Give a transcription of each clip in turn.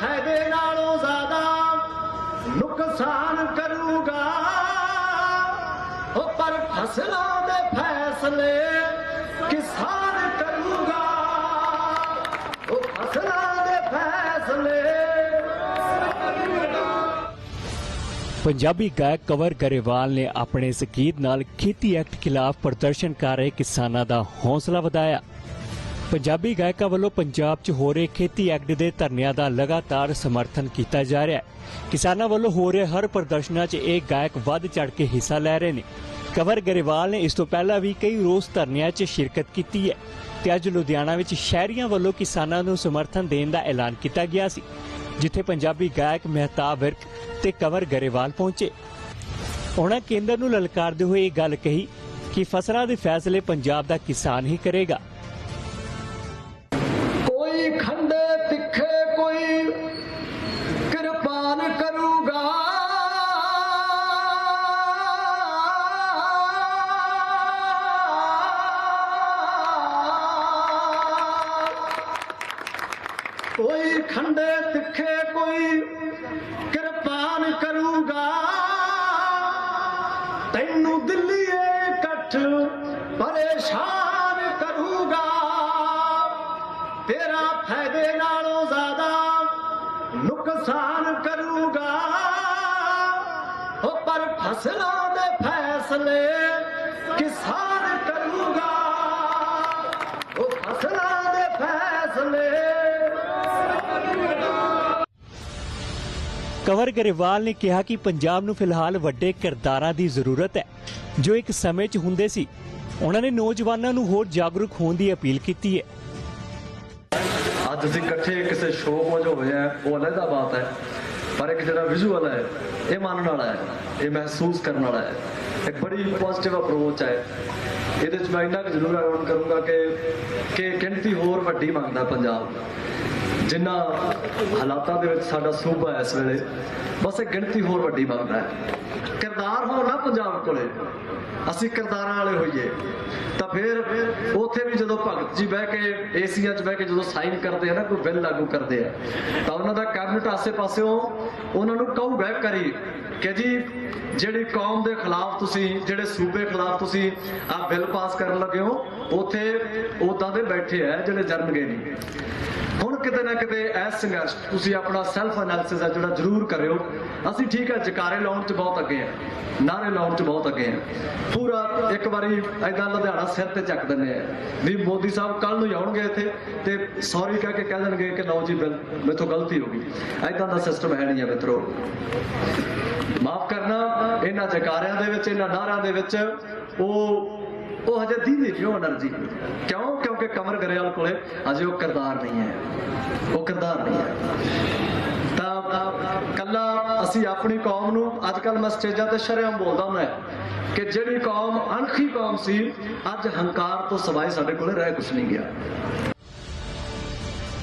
ਫਾਇਦੇ ਨਾਲੋਂ ਜ਼ਿਆਦਾ ਨੁਕਸਾਨ ਕਰੂਗਾ। ਉਹ ਪਰ ਫਸਲਾਂ ਦੇ ਫੈਸਲੇ ਕਿਸਾਨ ਕਰੂਗਾ। ਉਹ ਫਸਲਾਂ ਦੇ ਫੈਸਲੇ ਪੰਜਾਬੀ ਗਾਇਕ ਕਵਰ ਗਰੇਵਾਲ ਨੇ ਆਪਣੇ ਇਸ ਗੀਤ ਨਾਲ ਖੇਤੀ ਐਕਟ ਖਿਲਾਫ ਪ੍ਰਦਰਸ਼ਨ ਕਰ ਰਹੇ ਕਿਸਾਨਾਂ ਦਾ ਹੌਸਲਾ ਵਧਾਇਆ। ਪੰਜਾਬੀ ਗਾਇਕਾਂ ਵੱਲੋਂ ਪੰਜਾਬ 'ਚ ਹੋ ਰਹੇ ਖੇਤੀ ਐਕਟ ਦੇ ਧਰਨਿਆਂ ਦਾ ਲਗਾਤਾਰ ਸਮਰਥਨ ਕੀਤਾ ਜਾ ਰਿਹਾ ਹੈ। ਕਿਸਾਨਾਂ ਵੱਲੋਂ ਹੋ ਰਹੇ ਹਰ ਪ੍ਰਦਰਸ਼ਨਾਂ 'ਚ ਇਹ ਗਾਇਕ ਵੱਧ ਚੜ ਕੇ ਹਿੱਸਾ ਲੈ ਰਹੇ ਨੇ। ਕਵਰ ਗਰੇਵਾਲ ਨੇ ਇਸ ਤੋਂ ਪਹਿਲਾਂ ਵੀ ਕਈ ਰੋਸ ਧਰਨਿਆਂ 'ਚ ਸ਼ਿਰਕਤ ਕੀਤੀ ਹੈ ਤੇ ਅੱਜ ਲੁਧਿਆਣਾ ਵਿੱਚ ਸ਼ਹਿਰੀਆਂ ਵੱਲੋਂ ਕਿਸਾਨਾਂ ਨੂੰ ਸਮਰਥਨ ਦੇਣ ਦਾ ਐਲਾਨ ਕੀਤਾ ਗਿਆ ਸੀ, ਜਿੱਥੇ ਪੰਜਾਬੀ ਗਾਇਕ ਮਹਿਤਾਬ ਵਿਰਕ ਤੇ ਕਵਰ ਗਰੇਵਾਲ ਪਹੁੰਚੇ। ਉਹਨਾਂ ਕੇਂਦਰ ਨੂੰ ਲਲਕਾਰਦੇ ਹੋਏ ਇਹ ਗੱਲ ਕਹੀ ਕਿ ਫਸਲਾਂ ਦੇ ਫੈਸਲੇ ਪੰਜਾਬ ਦਾ ਕਿਸਾਨ ਹੀ ਕਰੇਗਾ। ਕੋਈ ਖੰਡੇ ਤਿੱਖੇ ਕੋਈ ਕਿਰਪਾਨ ਕਰੂਗਾ। ਕੋਈ ਖੰਡੇ ਤਿੱਖੇ ਕੋਈ ਕਿਰਪਾਨ ਕਰੂਗਾ। ਤੈਨੂੰ ਦਿੱਲੀਏ ਇਕੱਠ ਪਰੇਸ਼ਾਨ ਕਰੂਗਾ। ਨੁਕਸਾਨ ਕਰੂਗਾ, ਉਹ ਪਰ ਫਸਲਾਂ ਦੇ ਫੈਸਲੇ ਕਿਸਾਨ ਕਰੂਗਾ। ਉਹ ਫਸਲਾਂ ਦੇ ਫੈਸਲੇ ਕਵਰ ਗਰੇਵਾਲ ਨੇ ਕਿਹਾ ਕਿ ਪੰਜਾਬ ਨੂੰ ਫਿਲਹਾਲ ਵੱਡੇ ਕਿਰਦਾਰਾਂ ਦੀ ਜ਼ਰੂਰਤ ਹੈ, ਜੋ ਇੱਕ ਸਮੇਂ 'ਚ ਹੁੰਦੇ ਸੀ। ਉਹਨਾਂ ਨੇ ਨੌਜਵਾਨਾਂ ਨੂੰ ਹੋਰ ਜਾਗਰੂਕ ਹੋਣ ਦੀ ਅਪੀਲ ਕੀਤੀ ਹੈ। ਅੱਜ ਅਸੀਂ ਇਕੱਠੇ ਕਿਸੇ ਸ਼ੋਅ ਵਜੋਂ ਹੋਏ ਆ, ਉਹ ਅਲੱਗਾ ਬਾਤ ਹੈ, ਪਰ ਇੱਕ ਜਿਹੜਾ ਵਿਜ਼ੂਅਲ ਹੈ, ਇਹ ਮੰਨਣ ਵਾਲਾ ਹੈ, ਇਹ ਮਹਿਸੂਸ ਕਰਨ ਵਾਲਾ ਹੈ। ਇੱਕ ਬੜੀ ਪੋਜ਼ਿਟਿਵ ਅਪਰੋਚ ਹੈ। ਇਹਦੇ ਵਿੱਚ ਮੈਂ ਇੰਨਾ ਜ਼ਰੂਰ ਐਡ ਕਰੂੰਗਾ ਕਿ ਕਿ ਗਿਣਤੀ ਹੋਰ ਵੱਡੀ ਮੰਗਦਾ ਪੰਜਾਬ ਜਿੰਨਾ ਹਾਲਾਤਾਂ ਦੇ ਵਿੱਚ ਸਾਡਾ ਸੂਬਾ ਇਸ ਵੇਲੇ, ਬਸ ਇਹ ਗਿਣਤੀ ਹੋਰ ਵੱਡੀ ਮੰਗਦਾ ਹੈ। ਕਿਰਦਾਰ ਹੋਰ ਪੰਜਾਬ ਕੋਲੇ। ਅਸੀਂ ਕਿਰਦਾਰਾਂ ਵਾਲੇ ਹੋਈਏ। ਤਾਂ ਫਿਰ ਉੱਥੇ ਵੀ ਜਦੋਂ ਭਗਤ ਜੀ ਬਹਿ ਕੇ ਏਸੀਆਂ 'ਚ ਬਹਿ ਕੇ ਜਦੋਂ ਸਾਈਨ ਕਰਦੇ ਆ ਨਾ, ਕੋਈ ਬਿੱਲ ਲਾਗੂ ਕਰਦੇ ਆ, ਤਾਂ ਉਹਨਾਂ ਦਾ ਕੈਬਨਿਟ ਆਸੇ ਪਾਸਿਓਂ ਉਹਨਾਂ ਨੂੰ ਕਹੂਗਾ ਕਰੀ। ਕਿ ਜੀ, ਜਿਹੜੀ ਕੌਮ ਦੇ ਖਿਲਾਫ ਤੁਸੀਂ, ਜਿਹੜੇ ਸੂਬੇ ਖਿਲਾਫ ਤੁਸੀਂ ਆ ਬਿੱਲ ਪਾਸ ਕਰਨ ਲੱਗੇ ਹੋ, ਉੱਥੇ ਉਦਾਂ ਦੇ ਬੈਠੇ ਆ, ਜਿਹੜੇ ਜਰਨਗੇ ਨਹੀਂ। ਹੁਣ ਕਿਤੇ ਨਾ ਕਿਤੇ ਇਸ ਸੰਘਰਸ਼ ਤੁਸੀਂ ਆਪਣਾ ਸੈਲਫ ਐਨਾਲਿਸਿਸ ਹੈ ਜਿਹੜਾ ਜ਼ਰੂਰ ਕਰਿਓ। ਅਸੀਂ ਠੀਕ ਹੈ ਜਕਾਰੇ ਲਾਉਣ 'ਚ ਬਹੁਤ ਅੱਗੇ ਆ ਨਾਰੇ ਲਾਉਣ 'ਚ ਬਹੁਤ ਅੱਗੇ ਆ। ਪੂਰਾ ਇੱਕ ਵਾਰੀ ਐਦਾਂ ਲੁਧਿਆਣਾ ਸਿਰ ਤੇ ਚੱਕ ਦਿੰਦੇ ਆ ਵੀ ਮੋਦੀ ਸਾਹਿਬ ਕੱਲ ਨੂੰ ਆਉਣਗੇ ਇੱਥੇ ਤੇ ਸੌਰੀ ਕਹਿ ਕੇ ਕਹਿ ਦੇਣਗੇ ਕਿ ਲਓ ਜੀ ਬਿਲ, ਮੇਥੋਂ ਗਲਤੀ ਹੋ ਗਈ। ਐਦਾਂ ਦਾ ਸਿਸਟਮ ਹੈ ਨਹੀਂ ਆ ਮਿੱਤਰੋ। ਮਾਫ ਕਰਨਾ, ਇਹਨਾਂ ਜਕਾਰਿਆਂ ਦੇ ਵਿੱਚ, ਇਹਨਾਂ ਨਾਰਿਆਂ ਦੇ ਵਿੱਚ, ਉਹ ਉਹ ਹਜੇ ਦੀਦੀ ਜਿਉ એનર્ਜੀ ਕਿਉਂ? ਕਿਉਂਕਿ ਕਮਰ ਗਰੇਵਾਲ ਕੋਲੇ ਅਜੇ ਉਹ ਕਰਦਾਰ ਨਹੀਂ ਹੈ। ਉਹ ਕਰਦਾਰ ਨਹੀਂ ਹੈ। ਤਾਂ ਕੱਲਾ ਅਸੀਂ ਆਪਣੀ ਕੌਮ ਨੂੰ ਅੱਜ ਕੱਲ ਮੈਂ ਸਟੇਜਾਂ ਤੇ ਸ਼ਰਿਆਮ ਬੋਲਦਾ ਮੈਂ ਕਿ ਜਿਹੜੀ ਕੌਮ, ਅਣਖੀ ਕੌਮ ਸੀ, ਅੱਜ ਹੰਕਾਰ ਤੋਂ ਸਵਾਏ ਸਾਡੇ ਕੋਲੇ ਰਹਿ ਕੁਛ ਨਹੀਂ ਗਿਆ।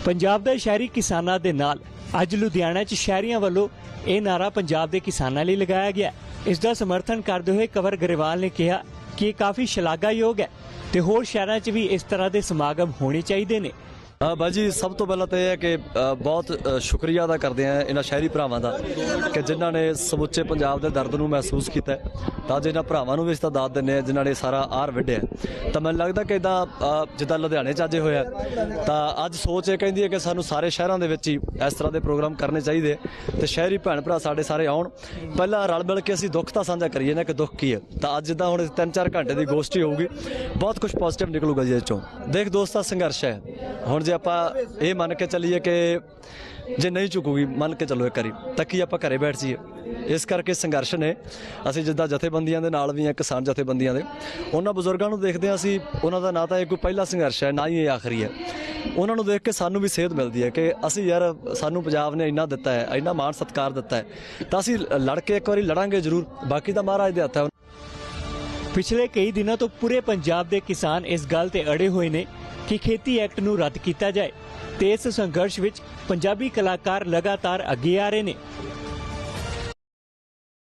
ਪੰਜਾਬ ਦੇ ਸ਼ਹਿਰੀ ਕਿਸਾਨਾਂ ਦੇ ਨਾਲ ਅੱਜ ਲੁਧਿਆਣਾ 'ਚ ਸ਼ਹਿਰੀਆਂ ਵੱਲੋਂ ਇਹ ਨਾਰਾ ਪੰਜਾਬ ਦੇ ਕਿਸਾਨਾਂ ਲਈ ਲਗਾਇਆ ਗਿਆ ਇਸ ਦਾ ਸਮਰਥਨ ਕਰਦੇ ਹੋਏ ਕਵਰ ਗਰੇਵਾਲ ਨੇ ਕਿਹਾ ਕਿ ਇਹ ਕਾਫੀ ਸ਼ਲਾਘਾਯੋਗ ਹੈ ਤੇ ਹੋਰ ਸ਼ਹਿਰਾਂ 'ਚ ਵੀ ਇਸ ਤਰ੍ਹਾਂ ਦੇ ਸਮਾਗਮ ਹੋਣੇ ਚਾਹੀਦੇ ਨੇ। ਬਾਜੀ ਸਭ ਤੋਂ ਪਹਿਲਾਂ ਤਾਂ ਇਹ ਹੈ ਕਿ ਬਹੁਤ ਸ਼ੁਕਰੀਆ ਅਦਾ ਕਰਦੇ ਆ ਇਹਨਾਂ ਸ਼ਹਿਰੀ ਭਰਾਵਾਂ ਦਾ ਕਿ ਜਿਨ੍ਹਾਂ ਨੇ ਸਮੁੱਚੇ ਪੰਜਾਬ ਦੇ ਦਰਦ ਨੂੰ ਮਹਿਸੂਸ ਕੀਤਾ ਤਾਂ ਅੱਜ ਇਹਨਾਂ ਭਰਾਵਾਂ ਨੂੰ ਵੀ ਇਸ ਦਾ ਦਾਤ ਦਿੰਦੇ ਆ ਜਿਨ੍ਹਾਂ ਨੇ ਸਾਰਾ ਆਰ ਵੱਢਿਆ ਤਾਂ ਮੈਨੂੰ ਲੱਗਦਾ ਕਿ ਇਦਾਂ ਜਿੱਦਾਂ ਲੁਧਿਆਣੇ 'ਚ ਅੱਜ ਹੋਇਆ ਤਾਂ ਅੱਜ ਸੋਚ ਇਹ ਕਹਿੰਦੀ ਹੈ ਕਿ ਸਾਨੂੰ ਸਾਰੇ ਸ਼ਹਿਰਾਂ ਦੇ ਵਿੱਚ ਹੀ ਇਸ ਤਰ੍ਹਾਂ ਦੇ ਪ੍ਰੋਗਰਾਮ ਕਰਨੇ ਚਾਹੀਦੇ ਤੇ ਸ਼ਹਿਰੀ ਭੈਣ ਭਰਾ ਸਾਡੇ ਸਾਰੇ ਆਉਣ। ਪਹਿਲਾਂ ਰਲ ਮਿਲ ਕੇ ਅਸੀਂ ਦੁੱਖ ਤਾਂ ਸਾਂਝਾ ਕਰੀਏ ਨਾ ਕਿ ਦੁੱਖ ਕੀ ਹੈ। ਤਾਂ ਅੱਜ ਜਿੱਦਾਂ ਹੁਣ 3-4 ਘੰਟੇ ਦੀ ਗੋਸ਼ਟੀ ਹੋਊਗੀ, ਬਹੁਤ ਕੁਝ ਪੋਜ਼ਿਟਿਵ ਨਿਕਲੂਗਾ ਜੀ ਇਹ ਚੋਂ। ਦੇਖ ਦੋਸਤਾ, ਸੰਘਰਸ਼ ਹੈ। ਹੁਣ ਜੇ ਆਪਾਂ ਇਹ ਮੰਨ ਕੇ ਚੱਲੀਏ ਕਿ ਜੇ ਨਹੀਂ ਝੁਕੂਗੀ, ਮੰਨ ਕੇ ਚੱਲੋ ਇੱਕ ਵਾਰੀ, ਤਾਂ ਕੀ ਆਪਾਂ ਘਰੇ ਬੈਠ ਜਾਈਏ? ਇਸ ਕਰਕੇ ਸੰਘਰਸ਼ ਨੇ, ਅਸੀਂ ਜਿੱਦਾਂ ਜਥੇਬੰਦੀਆਂ ਦੇ ਨਾਲ ਵੀ ਆ ਕਿਸਾਨ ਜਥੇਬੰਦੀਆਂ ਦੇ, ਉਹਨਾਂ ਬਜ਼ੁਰਗਾਂ ਨੂੰ ਦੇਖਦੇ ਹਾਂ ਅਸੀਂ, ਉਹਨਾਂ ਦਾ ਨਾ ਤਾਂ ਇਹ ਕੋਈ ਪਹਿਲਾ ਸੰਘਰਸ਼ ਹੈ, ਨਾ ਹੀ ਇਹ ਆਖਰੀ ਹੈ। ਉਹਨਾਂ ਨੂੰ ਦੇਖ ਕੇ ਸਾਨੂੰ ਵੀ ਸੇਧ ਮਿਲਦੀ ਹੈ ਕਿ ਅਸੀਂ ਯਾਰ ਸਾਨੂੰ ਪੰਜਾਬ ਨੇ ਇੰਨਾ ਦਿੱਤਾ ਹੈ, ਇੰਨਾ ਮਾਣ ਸਤਿਕਾਰ ਦਿੱਤਾ ਹੈ, ਤਾਂ ਅਸੀਂ ਲੜ ਕੇ ਇੱਕ ਵਾਰੀ ਲੜਾਂਗੇ ਜ਼ਰੂਰ, ਬਾਕੀ ਤਾਂ ਮਹਾਰਾਜ ਦੇ ਹੱਥ ਹੈ ਪਿਛਲੇ ਕਈ ਦਿਨਾਂ ਤੋਂ ਪੂਰੇ ਪੰਜਾਬ ਦੇ ਕਿਸਾਨ ਇਸ ਗੱਲ ਤੇ ਅੜੇ ਹੋਏ ਨੇ ਕਿ ਖੇਤੀ ਐਕਟ ਨੂੰ ਰੱਦ ਕੀਤਾ ਜਾਏ ਤੇ ਇਸ ਸੰਘਰਸ਼ ਵਿੱਚ ਪੰਜਾਬੀ ਕਲਾਕਾਰ ਲਗਾਤਾਰ ਅੱਗੇ ਆ ਰਹੇ ਨੇ।